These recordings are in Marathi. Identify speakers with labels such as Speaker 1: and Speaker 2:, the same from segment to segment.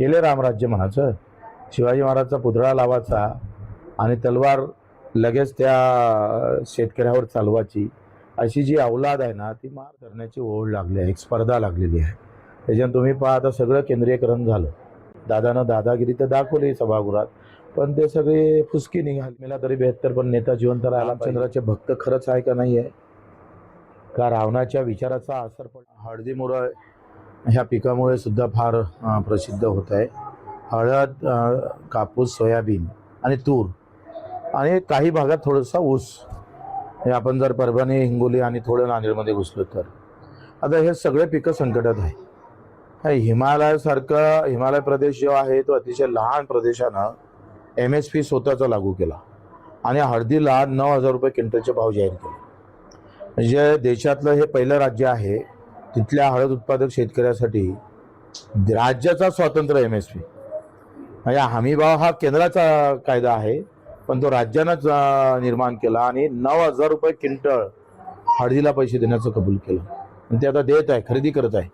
Speaker 1: गेले रामराज्य म्हणायचं. शिवाजी महाराजचा पुतळा लावायचा आणि तलवार लगेच त्या शेतकऱ्यावर चालवायची. अशी जी अवलाद आहे ना ती मार करण्याची ओढ लागली आहे एक स्पर्धा लागलेली आहे. त्याच्यानं तुम्ही पहा आता सगळं केंद्रीयकरण झालं. दादानं दादागिरी तर दाखवली सभागृहात पण ते सगळे फुसकी निघाल. मला तरी बेहत्तर पण नेता जिवंत राहिला. रामचंद्राचे भक्त खरंच आहे का नाही आहे का रावणाच्या विचाराचा असर पड हळदीमुळं ह्या पिकामुळे सुद्धा फार प्रसिद्ध होत आहे. हळद कापूस सोयाबीन आणि तूर आणि काही भागात थोडंसं ऊस. हे आपण जर परभणी हिंगोली आणि थोडं नांदेडमध्ये घुसलो तर. आता हे सगळे पिकं संकटात आहे. हिमालयासारखं हिमालय प्रदेश जो आहे तो अतिशय लहान प्रदेशानं एम एस पी स्वतःचा लागू केला आणि हळदीला नऊ हजार रुपये क्विंटलचे भाव जाहीर केले. म्हणजे देशातलं हे पहिलं राज्य आहे. तिथल्या हळद उत्पादक शेतकऱ्यासाठी राज्याचा स्वातंत्र्य एम एस पी म्हणजे हमीभाव हा केंद्राचा कायदा आहे पण तो राज्यानंच निर्माण केला आणि नऊ हजार रुपये क्विंटल हळदीला पैसे देण्याचं कबूल केलं. आणि ते आता देत आहे खरेदी करत आहे.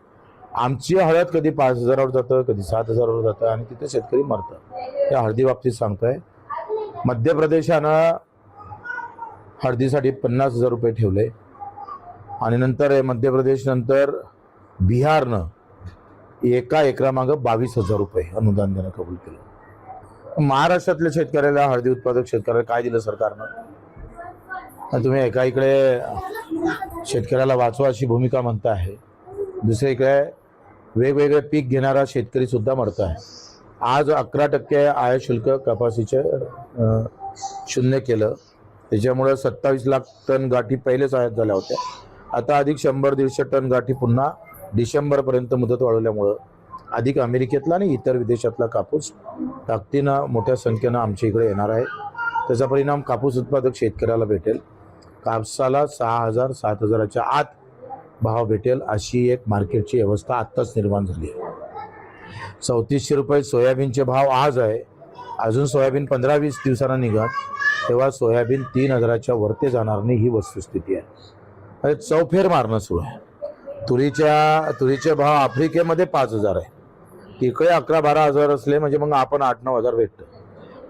Speaker 1: आमची हळद कधी पाच हजारावर जातं कधी सात हजारावर जातं आणि तिथे शेतकरी मरतं त्या हळदी बाबतीत सांगतोय. मध्य प्रदेशानं हळदीसाठी पन्नास हजार रुपये ठेवले. आणि नंतर मध्य प्रदेश नंतर बिहारनं एका एकरामागं बावीस हजार रुपये अनुदान देणं कबूल केलं. महाराष्ट्रातल्या शेतकऱ्याला हळदी उत्पादक शेतकऱ्याला काय दिलं सरकारनं? तुम्ही एका इकडे शेतकऱ्याला वाचवा अशी भूमिका म्हणता आहे दुसऱ्या इकडे वेगवेगळे पीक घेणारा शेतकरी सुद्धा मरत आहे आज अकरा टक्के आयात शुल्क कपाशीचे शून्य केलं. त्याच्यामुळं सत्तावीस लाख टन गाठी पहिलेच आयात झाल्या होत्या. आता अधिक शंभर दीडशे टन गाठी पुन्हा डिसेंबरपर्यंत मुदत वाढवल्यामुळं अधिक अमेरिकेतला आणि इतर विदेशातला कापूस ताकदीनं मोठ्या संख्येनं आमच्या इकडे येणार आहे. त्याचा परिणाम कापूस उत्पादक शेतकऱ्याला भेटेल. कापसाला सहा हजार सात हजाराच्या आत भाव भेटेल अशी एक मार्केटची व्यवस्था आत्ताच निर्माण झाली आहे. चौतीसशे रुपये सोयाबीनचे भाव आज आहे. अजून सोयाबीन पंधरा वीस दिवसांना निघत तेव्हा सोयाबीन तीन हजाराच्या वरते जाणार नाही ही वस्तुस्थिती आहे. म्हणजे चौफेर मारणं सुरू आहे. तुरीच्या तुरीचे भाव आफ्रिकेमध्ये पाच हजार आहे. तिकडे अकरा बारा हजार असले म्हणजे मग आपण आठ नऊ हजार भेटतो.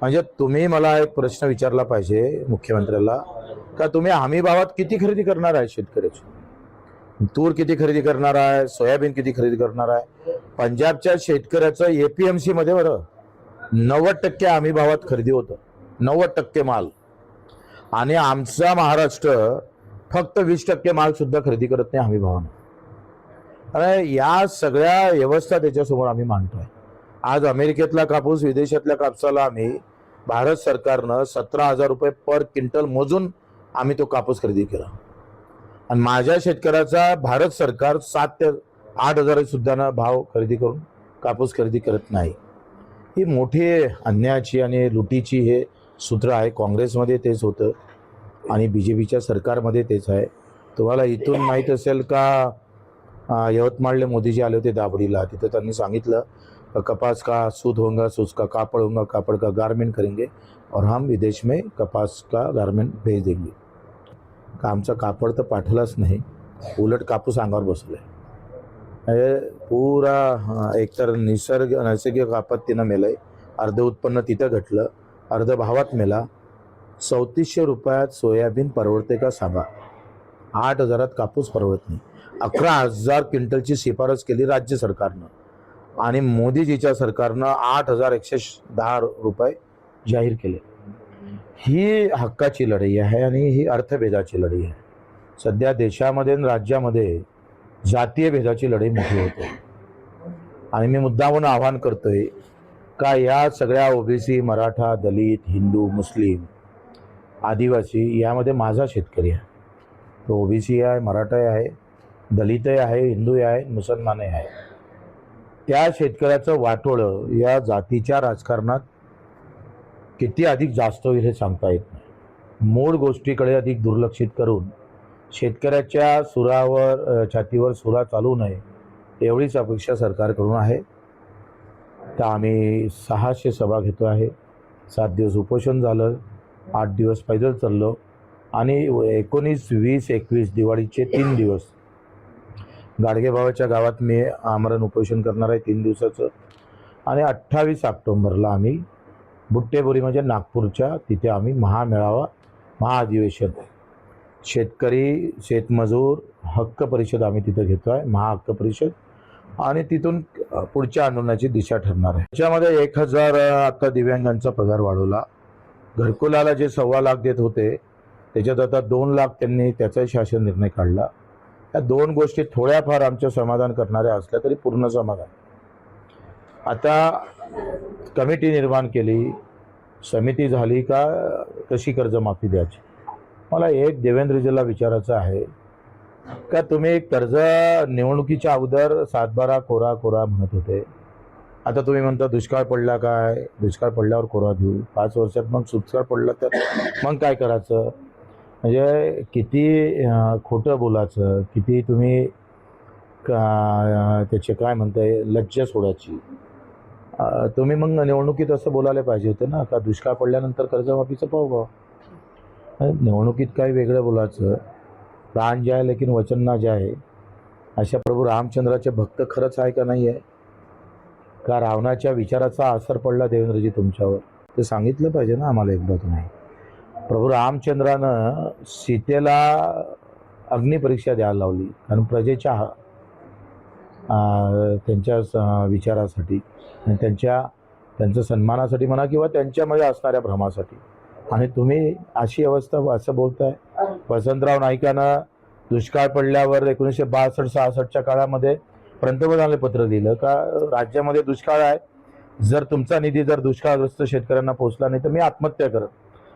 Speaker 1: म्हणजे तुम्ही मला एक प्रश्न विचारला पाहिजे मुख्यमंत्र्याला का तुम्ही हमी भावात किती खरेदी करणार आहे शेतकऱ्याची? तूर किती खरेदी करणार आहे? सोयाबीन किती खरेदी करणार आहे? पंजाबच्या शेतकऱ्याचं एपीएमसी मध्ये बरं नव्वद टक्के हमी भावात खरेदी होतं. नव्वद टक्के माल. आणि आमचा महाराष्ट्र फक्त वीस टक्के माल सुद्धा खरेदी करत नाही हमी भावानं. अरे या सगळ्या व्यवस्था त्याच्यासमोर आम्ही मांडतोय. आज अमेरिकेतला कापूस विदेशातल्या कापसाला आम्ही भारत सरकारनं सतरा हजार रुपये पर क्विंटल मोजून आम्ही तो कापूस खरेदी केला. आणि माझ्या शेतकऱ्याचा भारत सरकार सात ते आठ हजार सुद्धा ना भाव खरेदी करून कापूस खरेदी करत नाही. ही मोठी अन्यायाची आणि लुटीची हे सूत्र आहे. काँग्रेसमध्ये तेच होतं. आणि बी जे पीच्या सरकारमध्ये तेच आहे. तुम्हाला इथून माहीत असेल का यवतमाळले मोदीजी आले होते दाबडीला तिथं त्यांनी सांगितलं का कपास का सूत होगा सूत का कापड़ होगा कापड़ का गारमेंट करेंगे और हम विदेश में कपास का गारमेंट भेज देंगे. का आमचा कापड तर पाठवलाच नाही. उलट कापूस अंगावर बसवलं आहे पुरा एकतर निसर्ग नैसर्गिक आपत्तीनं मेलं आहे अर्ध उत्पन्न तिथं घटलं. अर्ध भावात मेला. चौतीसशे रुपयात सोयाबीन परवडते का सांगा? आठ हजारात कापूस परवडत नाही. अकरा हजार क्विंटलची शिफारस केली राज्य सरकारनं. आणि मोदीजीच्या सरकारनं आठ हजार एकशे दहा रुपये जाहीर केले. ही हक्काची लढाई आहे आणि ही अर्थभेदाची लढाई आहे. सध्या देशामध्ये आणि राज्यामध्ये जातीय भेदाची लढाई मोठी होते. आणि मी मुद्दामून आवाहन करतोय का या सगळ्या ओबीसी मराठा दलित हिंदू मुस्लिम आदिवासी यामध्ये माझा शेतकरी आहे. तो ओबीसी आहे मराठाही आहे दलितही आहे हिंदूही आहे मुसलमानही आहे. त्या शेतकऱ्याचं वाटोळं या जातीच्या राजकारणात किती अधिक जास्त होईल हे सांगता येत नाही. मूळ गोष्टीकडे अधिक दुर्लक्षित करून शेतकऱ्याच्या सुरावर छातीवर सुरा चालू नये एवढीच अपेक्षा सरकारकडून आहे. तर आम्ही सहाशे सभा घेतो आहे. सात दिवस उपोषण झालं. आठ दिवस पैदल चाललो. आणि एकोणीस वीस एकवीस दिवाळीचे तीन दिवस. गाडगेबाबाच्या गावात मी आमरण उपोषण करणार आहे तीन दिवसाचं. आणि अठ्ठावीस ऑक्टोंबरला आम्ही बुट्टेपुरी म्हणजे नागपूरच्या तिथे आम्ही महामेळावा महाअधिवेशन शेतकरी शेतमजूर हक्क परिषद आम्ही तिथे घेतो आहे महाहक्क परिषद. आणि तिथून पुढच्या आंदोलनाची दिशा ठरणार आहे. त्याच्यामध्ये एक हजार आता दिव्यांगांचा पगार वाढवला. घरकुलाला जे सव्वा लाख देत होते त्याच्यात आता दोन लाख त्यांनी त्याचाही शासन निर्णय काढला. या दोन गोष्टी थोड्याफार आमचं समाधान करणाऱ्या असल्या तरी पूर्ण समाधान. आता कमिटी निर्माण केली समिती झाली का कशी कर्जमाफी द्यायची? मला एक देवेंद्रजीला विचारायचं आहे का तुम्ही कर्ज निवडणुकीच्या अगोदर सातबारा कोरा कोरा म्हणत होते आता तुम्ही म्हणता दुष्काळ पडला काय? दुष्काळ पडल्यावर कोरा देऊ पाच वर्षात मग दुष्काळ पडला तर मग काय करायचं? म्हणजे किती खोटं बोलायचं? किती तुम्ही का त्याचे काय म्हणताय लज्जा सोडायची? तुम्ही मग निवडणुकीत असं बोलायला पाहिजे होतं ना का दुष्काळ पडल्यानंतर कर्जमाफीचं पाहू बा निवडणुकीत काही वेगळं बोलायचं. प्राण जाय लेकिन वचन ना जाय अशा प्रभू रामचंद्राचे भक्त खरंच आहे का नाही आहे का रावणाच्या विचाराचा असर पडला देवेंद्रजी तुमच्यावर? ते सांगितलं पाहिजे ना आम्हाला एकदा तुम्ही. प्रभू रामचंद्रानं सीतेला अग्निपरीक्षा द्यायला लावली. कारण प्रजेच्या त्यांच्या स- विचारासाठी आणि त्यांच्या त्यांच्या सन्मानासाठी म्हणा किंवा त्यांच्यामध्ये असणाऱ्या भ्रमासाठी. आणि तुम्ही अशी अवस्था असं बोलताय? वसंतराव नाईकानं दुष्काळ पडल्यावर एकोणीसशे बासष्ट सहासष्टच्या काळामध्ये पंतप्रधानाला पत्र दिलं का राज्यामध्ये दुष्काळ आहे. जर तुमचा निधी जर दुष्काळग्रस्त शेतकऱ्यांना पोहोचला नाही तर मी आत्महत्या करत.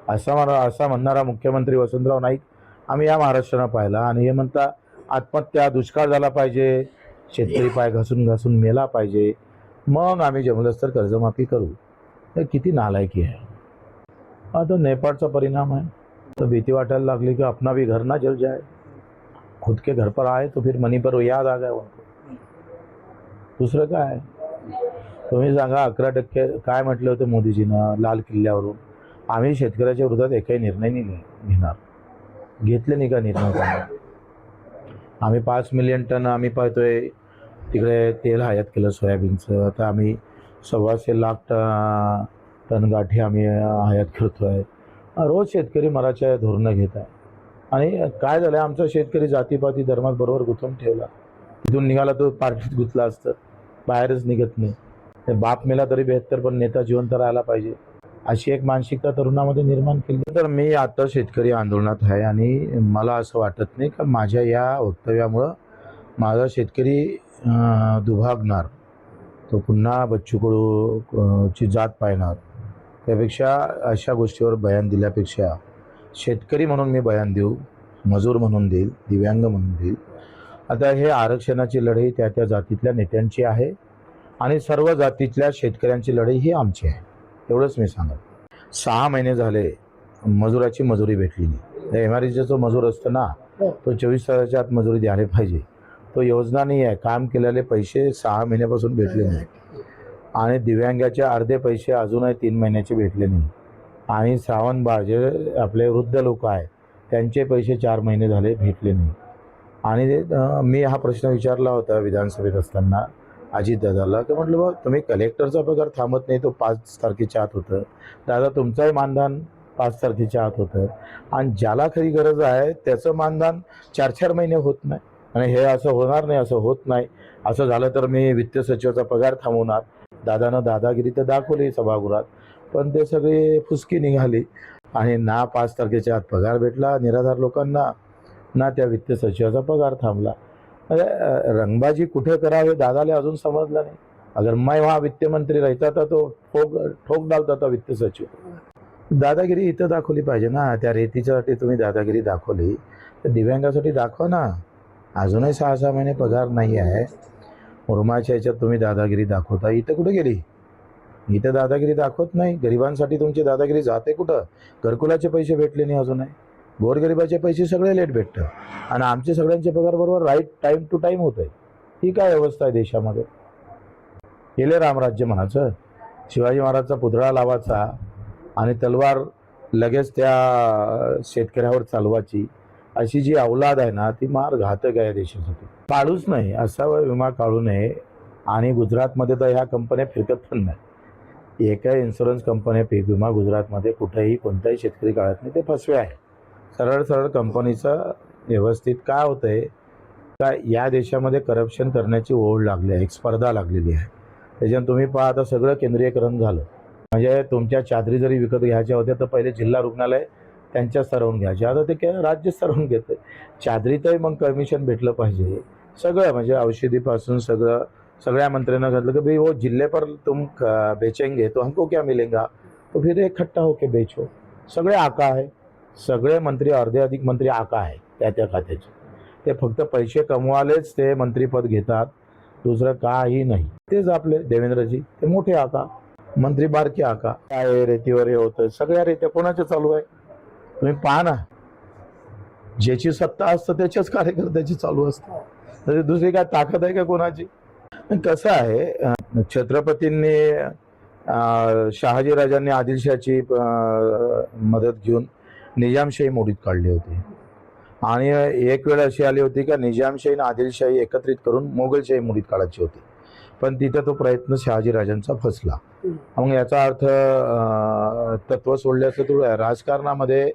Speaker 1: असा मला असा म्हणणारा मुख्यमंत्री वसंतराव नाईक आम्ही या महाराष्ट्रानं पाहिला आणि हे म्हणता आत्महत्या दुष्काळ झाला पाहिजे शेतकरी पाय घासून घासून मेला पाहिजे मग आम्ही जमलंच तर कर्जमाफी करू. हे किती नालायकी आहे. आता नेपाळचा परिणाम आहे. तर भीती वाटायला लागली की अपना भी घर ना जल जाए खुद के घर पर आए तो फिर मनी पर याद आ गया उनको दुसरं काय? तुम्ही सांगा अकरा टक्के काय म्हटलं होतं मोदीजीनं लाल किल्ल्यावरून? आम्ही शेतकऱ्याच्या विरोधात एकही निर्णय नाही घेणार. घेतले नाही का निर्णय? आम्ही पाच मिलियन टन आम्ही पाहतोय. तिकडे तेल आयात केलं सोयाबीनचं. आता आम्ही सव्वाशे लाख ट- टन गाठी आम्ही आयात करतोय रोज शेतकरी मराच्या धोरणं घेत आहे. आणि काय झालं आमचा शेतकरी जातीपाती धर्मात बरोबर गुंतवून ठेवला. तिथून निघाला तो पार्टीत गुंतला असतं. बाहेरच निघत नाही. बाप मेला तरी बेहत्तर पण नेता जिवंत राहायला पाहिजे. अशी एक मानसिकता तरुणामध्ये निर्माण केली. तर मी आता शेतकरी आंदोलनात आहे आणि मला असं वाटत नाही का माझ्या या वक्तव्यामुळं माझा शेतकरी दुभागणार. तो पुन्हा बच्चू कडू ची जात पाहणार. त्यापेक्षा अशा गोष्टीवर बयान दिल्यापेक्षा शेतकरी म्हणून मी बयान देऊ मजूर म्हणून देईल दिव्यांग म्हणून देईल. आता हे आरक्षणाची लढाई त्या त्या जातीतल्या नेत्यांची आहे आणि सर्व जातीतल्या शेतकऱ्यांची लढाई ही आमची आहे. एवढंच मी सांगत सहा महिने झाले मजुराची मजुरी भेटली नाही. एम आर जो मजूर असतो ना तो चोवीस तासाच्या आत मजुरी द्यायला पाहिजे. तो योजना नाही आहे. काम केलेले पैसे सहा महिन्यापासून भेटले नाही. आणि दिव्यांगाचे अर्धे पैसे अजूनही तीन महिन्याचे भेटले नाही. आणि श्रावणबाळ जे आपले वृद्ध लोक आहेत त्यांचे पैसे चार महिने झाले भेटले नाही. आणि मी हा प्रश्न विचारला होता विधानसभेत असताना अजितदादाला की म्हटलं बा तुम्ही कलेक्टरचा पगार थांबत नाही तो पाच तारखेच्या आत होतं. दादा तुमचंही मानधन पाच तारखेच्या आत होतं. आणि ज्याला खरी गरज आहे त्याचं मानधन चार चार महिने होत नाही. आणि हे असं होणार नाही असं होत नाही. असं झालं तर मी वित्त सचिवाचा पगार थांबवणार. दादानं दादागिरी तर दाखवली सभागृहात पण ते सगळी फुसकी निघाली. आणि ना पाच तारखेच्या आत पगार भेटला निराधार लोकांना ना त्या वित्त सचिवाचा पगार थांबला. रंगबाजी कुठे करावे? दादाला अजून समजलं नाही. अगर मैं वहाँ वित्त मंत्री रहता था तो ठोक ठोक डालता था वित्त सचिव. दादागिरी इथं दाखवली पाहिजे ना. त्या रेतीच्यासाठी तुम्ही दादागिरी दाखवली. तर दिव्यांगासाठी दाखवा ना. अजूनही सहा सहा महिने पगार नाही आहे. मुरमाच्या ह्याच्यात तुम्ही दादागिरी दाखवता. इथं कुठे गेली? इथं दादागिरी दाखवत नाही. गरिबांसाठी तुमची दादागिरी जाते कुठं? घरकुलाचे पैसे भेटले नाही अजूनही. गोरगरिबाचे पैसे सगळे लेट भेटतं आणि आमचे सगळ्यांचे पगार बरोबर राईट टाईम टू टाईम होत आहे ही काय अवस्था आहे देशामध्ये? केले रामराज्य म्हणायचं. शिवाजी महाराजचा पुतळा लावायचा आणि तलवार लगेच त्या शेतकऱ्यावर चालवायची अशी जी अवलाद आहे ना ती मार घातक आहे देशासाठी. काढूच नाही असा विमा काढू नये. आणि गुजरातमध्ये तर ह्या कंपन्या फिरकत पण नाही. एका इन्शुरन्स कंपन्या पीक विमा गुजरातमध्ये कुठेही कोणताही शेतकरी काढत नाही ते फसवे आहे. सरळ सरळ कंपनीचं व्यवस्थित काय होतं आहे का या देशामध्ये करप्शन करण्याची ओढ लागली आहे एक स्पर्धा लागलेली आहे. त्याच्यानं तुम्ही पहा आता सगळं केंद्रीयकरण झालं. म्हणजे तुमच्या चादरी जरी विकत घ्यायच्या होत्या तर पहिले जिल्हा रुग्णालय त्यांच्या सरवून घ्यायचे. आता ते काय राज्य सरवून घेतं चादरीतही मग कमिशन भेटलं पाहिजे. सगळं म्हणजे औषधीपासून सगळं सगळ्या मंत्र्यांना घातलं की भाई वो हो, जिल्हे पर तुम बेचेंगे तो हमको क्या मिलेगा? तो फिर एक खट्टा होके बेचो. सगळे आका आहे. सगळे मंत्री अर्धे अधिक मंत्री आका आहे त्या त्या खात्याचे. ते फक्त पैसे कमवालेच ते मंत्रीपद घेतात. दुसरं काही नाही. तेच आपले देवेंद्रजी. ते मोठे आका. मंत्री बारके आका. काय रेतीवर हे होतं सगळ्या रेत्या कोणाच्या चालू आहे? तुम्ही पहा ना. ज्याची सत्ता असतं त्याच्याच कार्यकर्त्याची चालू असतं. तर दुसरी काय ताकद आहे का कोणाची? पण कसं आहे छत्रपतींनी शहाजीराजांनी आदिलशाची मदत घेऊन निजामशाही मोडीत काढली होती. आणि एक वेळ अशी आली होती का निजामशाही आणि आदिलशाही एकत्रित करून मोगलशाही मोडीत काढायची होती. पण तिथं तो प्रयत्न शहाजीराजांचा फसला. मग याचा अर्थ तत्व सोडल्याचं थोडं राजकारणामध्ये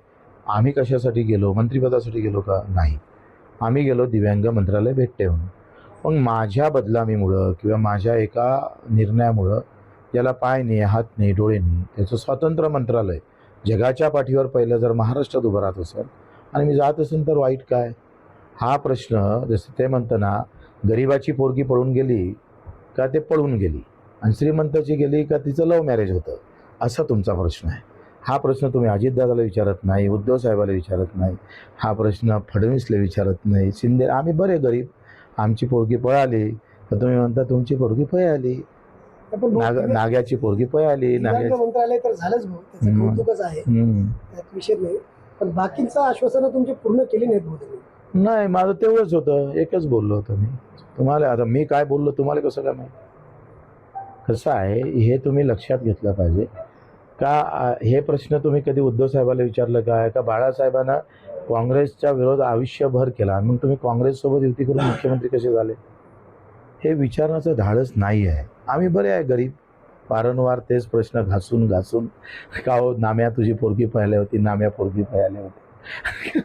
Speaker 1: आम्ही कशासाठी गेलो? मंत्रिपदासाठी गेलो का? नाही. आम्ही गेलो दिव्यांग मंत्रालय भेटते म्हणून मग माझ्या बदलामीमुळं किंवा माझ्या एका निर्णयामुळं याला पाय नाही हात नाही डोळे नाही त्याचं स्वतंत्र मंत्रालय जगाच्या पाठीवर पहिलं जर महाराष्ट्रात उभं राहत असेल आणि मी जात असेल तर वाईट काय? हा प्रश्न जसं ते म्हणताना गरिबाची पोरगी पळून गेली का ते पळून गेली? आणि श्रीमंताची गेली का तिचं लव्ह मॅरेज होतं? असा तुमचा प्रश्न आहे. हा प्रश्न तुम्ही अजितदादाला विचारत नाही उद्धव साहेबाला विचारत नाही. हा प्रश्न फडणवीसला विचारत नाही. शिंदे आम्ही बरे गरीब. आमची पोरगी पळाली. तर तुम्ही म्हणता तुमची पोरगी पळाली. नाग नाग्याची पोरगी पळाली
Speaker 2: मंत्रालय तर झालंच भाऊ त्याचं
Speaker 1: हम्म.
Speaker 2: कौतुकच आहे. त्यात विषय नाही. पण बाकीचं आश्वासनं तुमची पूर्ण केली नाहीत भाऊ तुम्ही.
Speaker 1: नाही माझं तेवढंच होतं. एकच बोललो होतो मी. तुम्हाला आता मी काय बोललो तुम्हाला कसं काय माहिती? कसं आहे हे तुम्ही लक्षात घेतलं पाहिजे. का हे प्रश्न तुम्ही कधी उद्धव साहेबाला विचारलं काय का बाळासाहेबांना काँग्रेसच्या विरोध आयुष्यभर केला? आणि मग तुम्ही काँग्रेससोबत युती करून मुख्यमंत्री कसे झाले? हे विचारण्याचं धाडस नाही आहे. आम्ही बरे आहे गरीब. वारंवार तेच प्रश्न घासून घासून का हो नाम्या तुझी पोरगी पाहिल्या होती नाम्या पोरगी पाहिली होती.